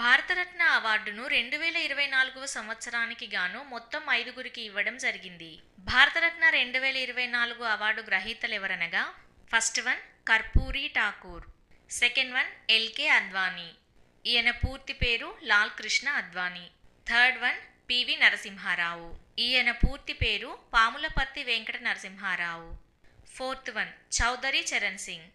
భారతరత్న అవార్డును రెండు వేల ఇరవై నాలుగవ సంవత్సరానికి గాను మొత్తం ఐదుగురికి ఇవ్వడం జరిగింది. భారతరత్న రెండు వేల ఇరవై నాలుగు అవార్డు గ్రహీతలు ఎవరనగా first one Karpoori Thakur second one LK Advani ఈయన పూర్తి పేరు Lal Krishna Advani third one PV Narasimha Rao ఈయన పూర్తి పేరు Pamulaparthi Venkata Narasimha Rao fourth one Chaudhary Charan Singh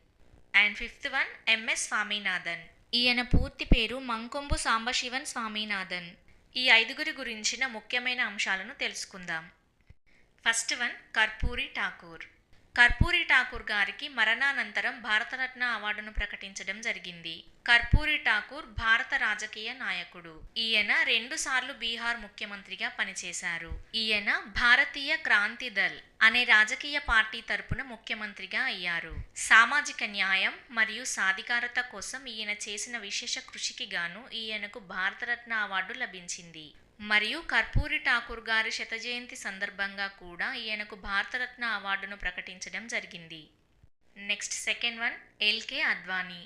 and fifth one MS Swaminathan. ఈయన పూర్తి పేరు మంకొంబు సాంబశివన్ స్వామినాథన్. ఈ ఐదుగురి గురించిన ముఖ్యమైన అంశాలను తెలుసుకుందాం. First one Karpoori Thakur. Karpoori Thakur గారికి మరణానంతరం భారతరత్న అవార్డును ప్రకటించడం జరిగింది. కర్పూరి ఠాకూర్ భారత రాజకీయ నాయకుడు. ఈయన రెండు సార్లు బీహార్ ముఖ్యమంత్రిగా పనిచేశారు. ఈయన భారతీయ క్రాంతి దళ్ అనే రాజకీయ పార్టీ తరపున ముఖ్యమంత్రిగా అయ్యారు. సామాజిక న్యాయం మరియు సాధికారత కోసం ఈయన చేసిన విశేష కృషికి గాను ఈయనకు భారతరత్న అవార్డు లభించింది. మరియు కర్పూరి ఠాకూర్ గారి శతజయంతి సందర్భంగా కూడా ఈయనకు భారతరత్న అవార్డును ప్రకటించడం జరిగింది. Next second one LK Advani.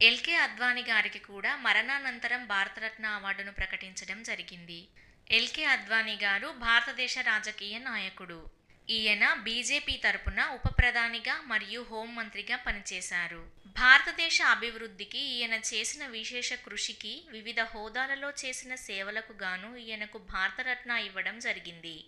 LK Advani గారికి కూడా మరణానంతరం భారతరత్న అవార్డును ప్రకటించడం జరిగింది. ఎల్కే అద్వానీ గారు భారతదేశ రాజకీయ నాయకుడు. ఈయన బీజేపీ తరపున ఉప ప్రధానిగా మరియు హోంమంత్రిగా పనిచేశారు. భారతదేశ అభివృద్ధికి ఈయన చేసిన విశేష కృషికి వివిధ హోదాలలో చేసిన సేవలకు గాను ఈయనకు భారతరత్న ఇవ్వడం జరిగింది.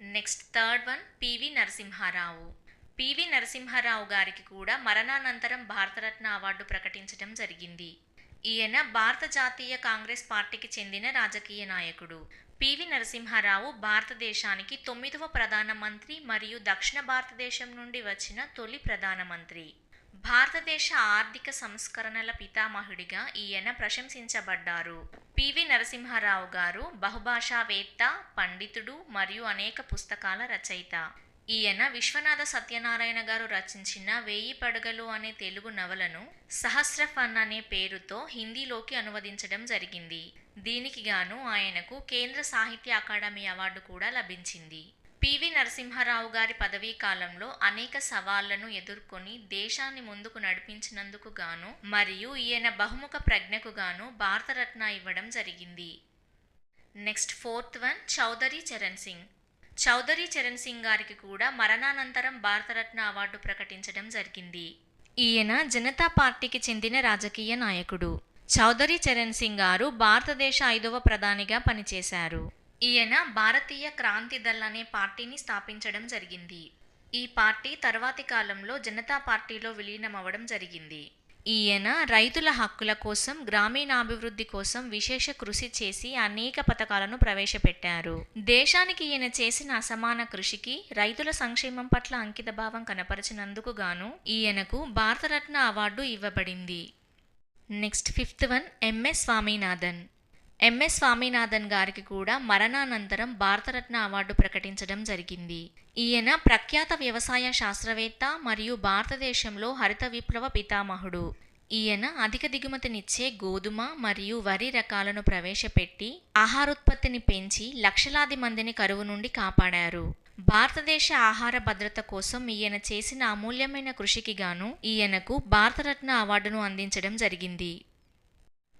Next third one PV Narasimha Rao. PV Narasimha Rao గారికి కూడా మరణానంతరం భారతరత్న అవార్డు ప్రకటించడం జరిగింది. ఈయన భారత జాతీయ కాంగ్రెస్ పార్టీకి చెందిన రాజకీయ నాయకుడు. పివి నరసింహారావు భారతదేశానికి తొమ్మిదవ ప్రధానమంత్రి మరియు దక్షిణ భారతదేశం నుండి వచ్చిన తొలి ప్రధానమంత్రి. భారతదేశ ఆర్థిక సంస్కరణల పితామహుడిగా ఈయన ప్రశంసించబడ్డారు. పివి నరసింహారావు గారు బహుభాషావేత్త పండితుడు మరియు అనేక పుస్తకాల రచయిత. ఈయన విశ్వనాథ సత్యనారాయణ గారు రచించిన వేయి పడగలు అనే తెలుగు నవలను సహస్ర ఫన్ అనే పేరుతో హిందీలోకి అనువదించడం జరిగింది. దీనికి గాను ఆయనకు కేంద్ర సాహిత్య అకాడమీ అవార్డు కూడా లభించింది. పివి నరసింహారావు గారి పదవీ కాలంలో అనేక సవాళ్ళను ఎదుర్కొని దేశాన్ని ముందుకు నడిపించినందుకు గాను మరియు ఈయన బహుముఖ ప్రజ్ఞకు గాను భారతరత్న ఇవ్వడం జరిగింది. Next fourth one Chaudhary Charan Singh. Chaudhary Charan Singh గారికి కూడా మరణానంతరం భారతరత్న అవార్డు ప్రకటించడం జరిగింది. ఈయన జనతా పార్టీకి చెందిన రాజకీయ నాయకుడు. చౌదరి చరణ్ సింగ్ గారు భారతదేశ ఐదవ ప్రధానిగా పనిచేశారు. ఈయన భారతీయ క్రాంతి దళ్ అనే పార్టీని స్థాపించడం జరిగింది. ఈ పార్టీ తర్వాతి కాలంలో జనతా పార్టీలో విలీనమవ్వడం జరిగింది. ఈయన రైతుల హక్కుల కోసం గ్రామీణాభివృద్ధి కోసం విశేష కృషి చేసి అనేక పథకాలను ప్రవేశపెట్టారు. దేశానికి ఈయన చేసిన అసమాన కృషికి రైతుల సంక్షేమం పట్ల అంకితభావం కనపరిచినందుకు గాను ఈయనకు భారతరత్న అవార్డు ఇవ్వబడింది. Next fifth one MS Swaminathan. MS Swaminathan గారికి కూడా మరణానంతరం భారతరత్న అవార్డు ప్రకటించడం జరిగింది. ఈయన ప్రఖ్యాత వ్యవసాయ శాస్త్రవేత్త మరియు భారతదేశంలో హరిత విప్లవ పితామహుడు. ఈయన అధిక దిగుమతినిచ్చే గోధుమ మరియు వరి రకాలను ప్రవేశపెట్టి ఆహారోత్పత్తిని పెంచి లక్షలాది మందిని కరువు నుండి కాపాడారు. భారతదేశ ఆహార భద్రత కోసం ఈయన చేసిన అమూల్యమైన కృషికి గాను ఈయనకు భారతరత్న అవార్డును అందించడం జరిగింది.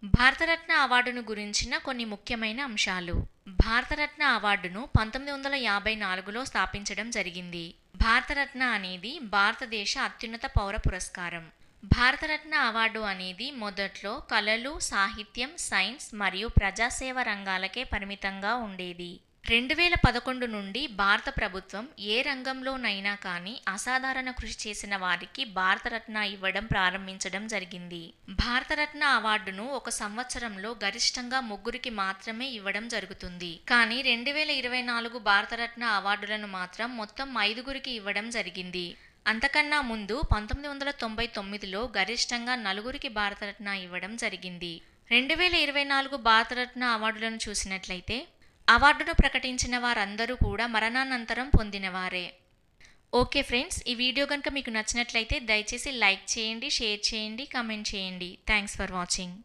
భారతరత్న అవార్డును గురించిన కొన్ని ముఖ్యమైన అంశాలు. భారతరత్న అవార్డును పంతొమ్మిది వందల యాభై నాలుగులో స్థాపించడం జరిగింది. భారతరత్న అనేది భారతదేశ అత్యున్నత పౌర పురస్కారం. భారతరత్న అవార్డు అనేది మొదట్లో కళలు సాహిత్యం సైన్స్ మరియు ప్రజాసేవ రంగాలకే పరిమితంగా ఉండేది. రెండు వేల పదకొండు నుండి భారత ప్రభుత్వం ఏ రంగంలోనైనా కానీ అసాధారణ కృషి చేసిన వారికి భారతరత్న ఇవ్వడం ప్రారంభించడం జరిగింది. భారతరత్న అవార్డును ఒక సంవత్సరంలో గరిష్టంగా ముగ్గురికి మాత్రమే ఇవ్వడం జరుగుతుంది. కానీ రెండు వేల ఇరవై నాలుగు భారతరత్న అవార్డులను మాత్రం మొత్తం ఐదుగురికి ఇవ్వడం జరిగింది. అంతకన్నా ముందు పంతొమ్మిది వందల తొంభై తొమ్మిదిలో గరిష్టంగా నలుగురికి భారతరత్న ఇవ్వడం జరిగింది. రెండు వేల ఇరవై నాలుగు భారతరత్న అవార్డులను చూసినట్లయితే అవార్డును ప్రకటించిన వారందరూ కూడా మరణానంతరం పొందినవారే. ఓకే ఫ్రెండ్స్ ఈ వీడియో కనుక మీకు నచ్చినట్లయితే దయచేసి లైక్ చేయండి షేర్ చేయండి కామెంట్ చేయండి. Thanks for watching.